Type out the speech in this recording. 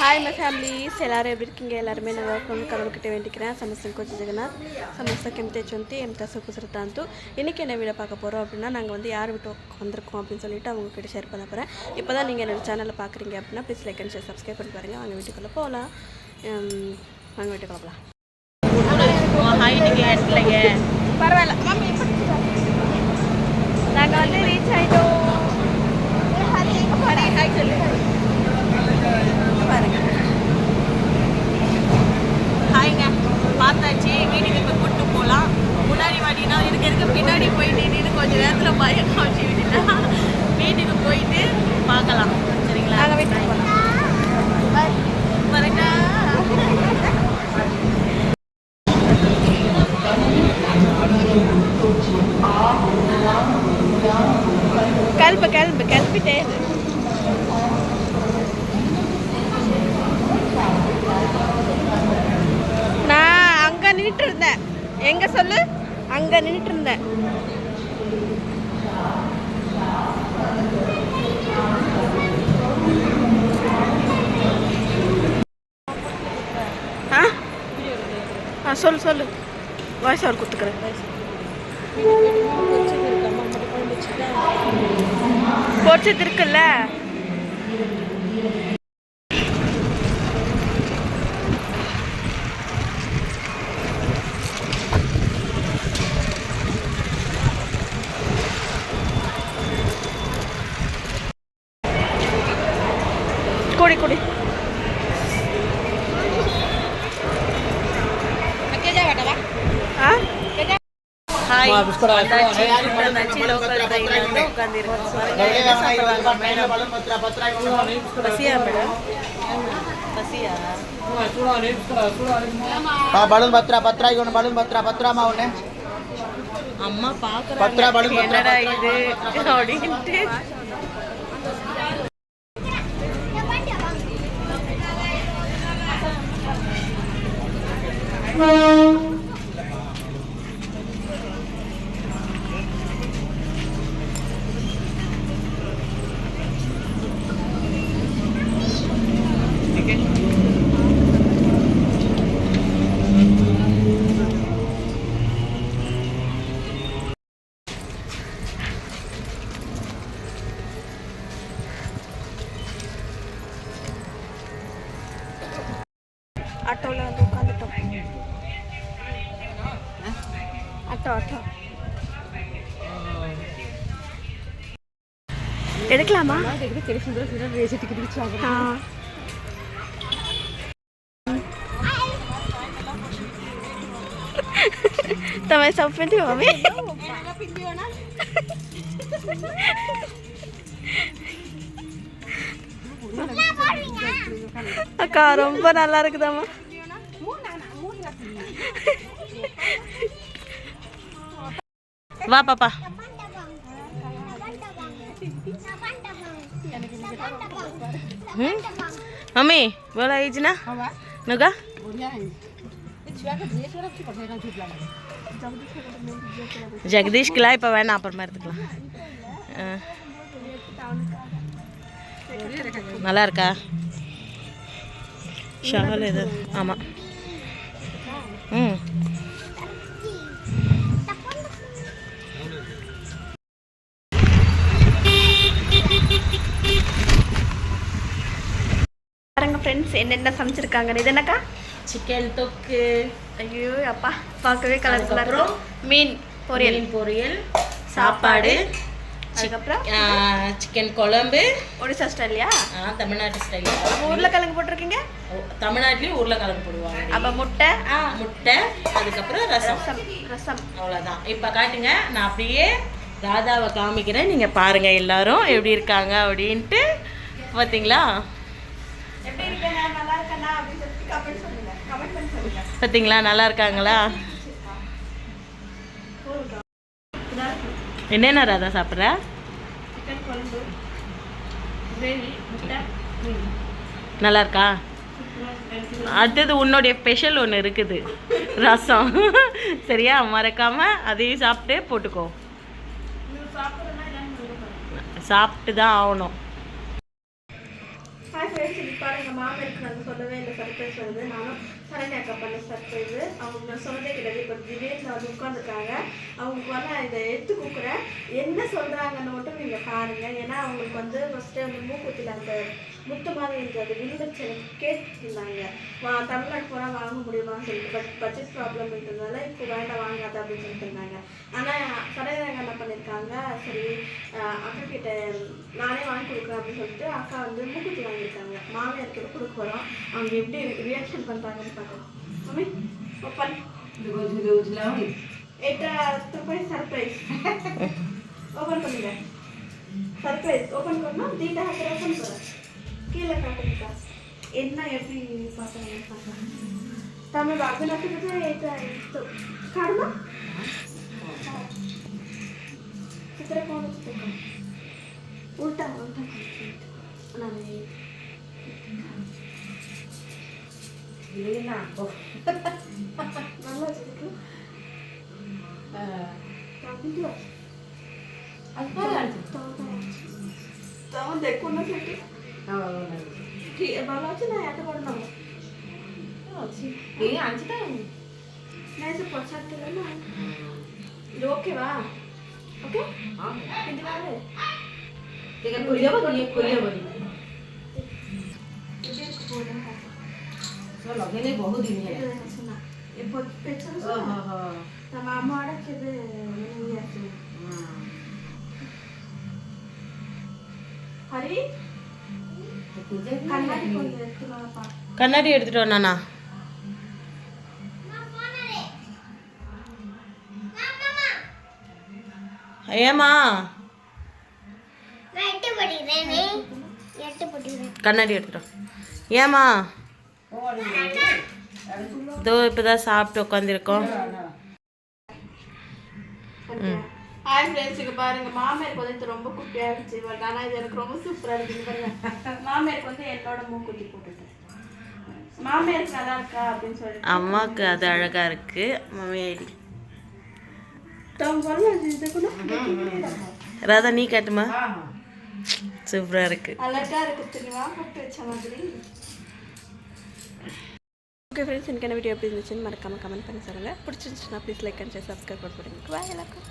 Hi my families எல்லோரும் எப்படி இருக்கீங்க? எல்லாருமே நான் இருக்கணும்னு கடவுள்கிட்ட வேண்டிக்கிறேன். சமஸ்தம் கோச்சி ஜெகநாத். சமஸ்தம் கெமிதேச் வந்து எம் தசு குசுரத்தாந்து இன்றைக்கி என்ன வீடியோ பார்க்க போகிறோம் அப்படின்னா நாங்கள் வந்து யார் விட்டு வந்திருக்கோம் அப்படின்னு சொல்லிட்டு அவங்கக்கிட்ட ஷேர் பண்ண போகிறேன் இப்போ தான் நீங்கள் என்னோட சேனலில் பார்க்குறீங்க அப்படின்னா please like and share subscribe பண்ணி பாருங்க. வாங்க வீட்டுக்குள்ளே போகலாம் வாங்க வீட்டுக்குள்ளே போகலாம் ஹைட்டுக்கு பரவாயில்ல. நாங்கள் வந்து ரீச் ஆகிட்டோம் சொல்லு. எங்க சொல்லு? அங்க நின்றுட்டு இருந்தேன் ஆ சொல்லு சொல்லு. வாய்ஸ் அவர் கொடுத்துக்கிறேன். பொரிச்சது இருக்குல்ல? ಬಿಸ್ಕೊಡ பலூன் பத்ரா பத்ரா இவனு பலூன் பத்ரா பத்ராமா உன்ன அம்மா பாக்குறாங்க பத்ரா பலூன் பத்ரா இது அப்படின்ட்டு Thank. ஆட்டோவில் வந்து உட்காந்துட்டோம் ஆட்டோ ஆட்டோ எடுக்கலாமா ஆ. તમે સબ પીધી મમ્મી அக்கா ரொம்ப நல்லா இருக்குதாம்மா வா பாப்பா. மம்மி బోలా ఇచ్చినా నువ్వుగా ஜெகதீஷ்கெலாம் இப்போ வேணாம் அப்புறமா எடுத்துக்கலாம். நல்லா இருக்கா ஷால் இது ஆமாம் ம். ஃப்ரெண்ட்ஸ் என்னென்ன சமைச்சிருக்காங்கன்னு. இது என்னக்கா? சிக்கன் தொக்கு. ஐயோ அப்பா. பார்க்கவே கலர்ஃபுல்லாக இருக்கும் மீன் பொரியல். பொரியல் பொரியல் சாப்பாடு. அதுக்கப்புறம்? சிக்கன் குழம்பு. ஒடிசா ஸ்டைல்லையா ஆ, தமிழ்நாட்டு ஸ்டைல் உருளைக்கிழங்கு போட்டிருக்கீங்க? தமிழ்நாட்டிலையும் உருளைக்கிழங்கு போடுவாங்க. அப்போ முட்டை? ஆ, முட்டை அதுக்கப்புறம் ரசம். ரசம் ரசம். அவ்வளோதான் இப்போ காட்டுங்க நான் அப்படியே ராதாவை காமிக்கிறேன். நீங்கள் பாருங்கள் எல்லாரும் எப்படி இருக்காங்க அப்படின்ட்டு. பார்த்தீங்களா எப்படி இருக்கேன் நல்லா இருக்கேனா அப்படின்னு சொல்லிட்டு கமெண்ட் சொல்லுங்க கமெண்ட் பண்ணி சொல்லுங்க பார்த்தீங்களா நல்லா இருக்காங்களா? என்னென்ன ராதா சாப்பிட்ற? நல்லா இருக்கா? அடுத்தது உன்னுடைய ஸ்பெஷல் ஒன்று இருக்குது. ரசம். சரியா? மறக்காம அதையும் சாப்பிட்டு போட்டுக்கோ. சாப்பிட்டு தான் ஆகணும். ஹாய் ஃப்ரெண்ட்ஸ் இது பாருங்க மாமருக்கு நாங்கள் சொல்லவே இல்லை சர்ப்ரைஸ் வருது நானும் சரண்யா அக்கா பண்ண சர்ப்ரைஸ் அவங்க நான் சொன்னதே கிடையாது இப்போ திடீர்னு வந்து உட்காந்துருக்காங்க அவங்களுக்கு வந்து நான் இதை எடுத்து கொடுக்குறேன். என்ன சொல்கிறாங்கன்னு மட்டும் நீங்கள் பாருங்கள் ஏன்னா அவங்களுக்கு வந்து ஃபஸ்ட்டு வந்து மூக்குத்தில் அந்த முத்து மாதிரி இருந்தது விழுந்துச்சு எனக்கு கேட்டுருந்தாங்க வா தமிழ்நாடு போனால் வாங்க முடியுமான்னு சொல்லிட்டு பட் பட்ஜெட் ப்ராப்ளம் இருந்ததுனால இப்போ வேண்டாம் வாங்காத அப்படின்னு சொல்லிட்டு இருந்தாங்க ஆனால் சரண்யா என்ன பண்ணியிருக்காங்க சரி அஹ் அக்கா கிட்ட நானே வாங்கி கொடுக்குறேன் அப்படின்னு சொல்லிட்டு அக்கா வந்து மூக்குத்தி வாங்கியிருக்காங்க மாமியார் கிட்ட கொடுக்க போகிறோம் அவங்க எப்படி ரியாக்ஷன் பண்ணுறாங்கன்னு பார்க்கலாம் மம்மி ஓப்பன் এটা তোমার সারপ্রাইজ ওপেন করবে সারপ্রাইজ ওপেন করো দুইটা হাতে ওপেন করো কি লেখা কোনটা என்ன எப்படி பார்த்தேன் தமிழ் அபிநகரத்தை এটা তো কারণ চিত্র কোন চিত্র উল্টা উল্টা না இல்லையா அப்போ நல்லா இருக்கு தமிழ் அது பாரு தவன் தவன் தவன் தவன் தவன் தவன் ভালো আছে না এত বড় না এই আনছি তাই না এসে পছাতে না। ওকে বা? ওকে হ্যাঁ। কিন্তু ভালো দেখে খুলে যাব নিয়ে খুলে যাব। ଲଗେଇଲେ ବହୁତ ଦିନ ହେଲା ତା ମାମା ଆଡ଼େ କେବେ ଆସିବ ହରି கண்ணாடி எடுத்துட்டு வந்தானா ஏமா கண்ணாடி எடுத்துட்டோம் ஏமா இதோ இப்போதான் சாப்பிட்டு உட்காந்துருக்கோம் ம். ஹாய் ஃப்ரெண்ட்ஸ் இங்க பாருங்க. மாமியாருக்கு வந்து இது ரொம்ப குட்டியா இருந்துச்சு. பட் ஆனா இது எனக்கு ரொம்ப சூப்பரா இருக்கு பாருங்க. மாமியாருக்கு வந்து என்னோட மூக்குத்தி போட்டுட்டேன் மாமியாருக்கு நல்லா இருக்கா அப்படின்னு சொல்லிட்டு. அம்மாவுக்கு அது அழகா இருக்கு. மம்மி ஐடி தம் வரல இது கூட ராதா நீ காட்டுமா? சூப்பரா இருக்கு. அழகா இருக்கு. தெரியுமா போட்டு வச்ச மாதிரி. ஓகே ஃப்ரெண்ட்ஸ் எனக்கு என்ன வீடியோ எப்படி இருந்துச்சுன்னு மறக்காம கமெண்ட் பண்ணி சொல்லுங்கள் பிடிச்சிருந்துச்சுன்னா ப்ளீஸ் லைக் அண்ட் சப்ஸ்கிரைப் பண்ணி போடுங்க பாய் எல்லாருக்கும்.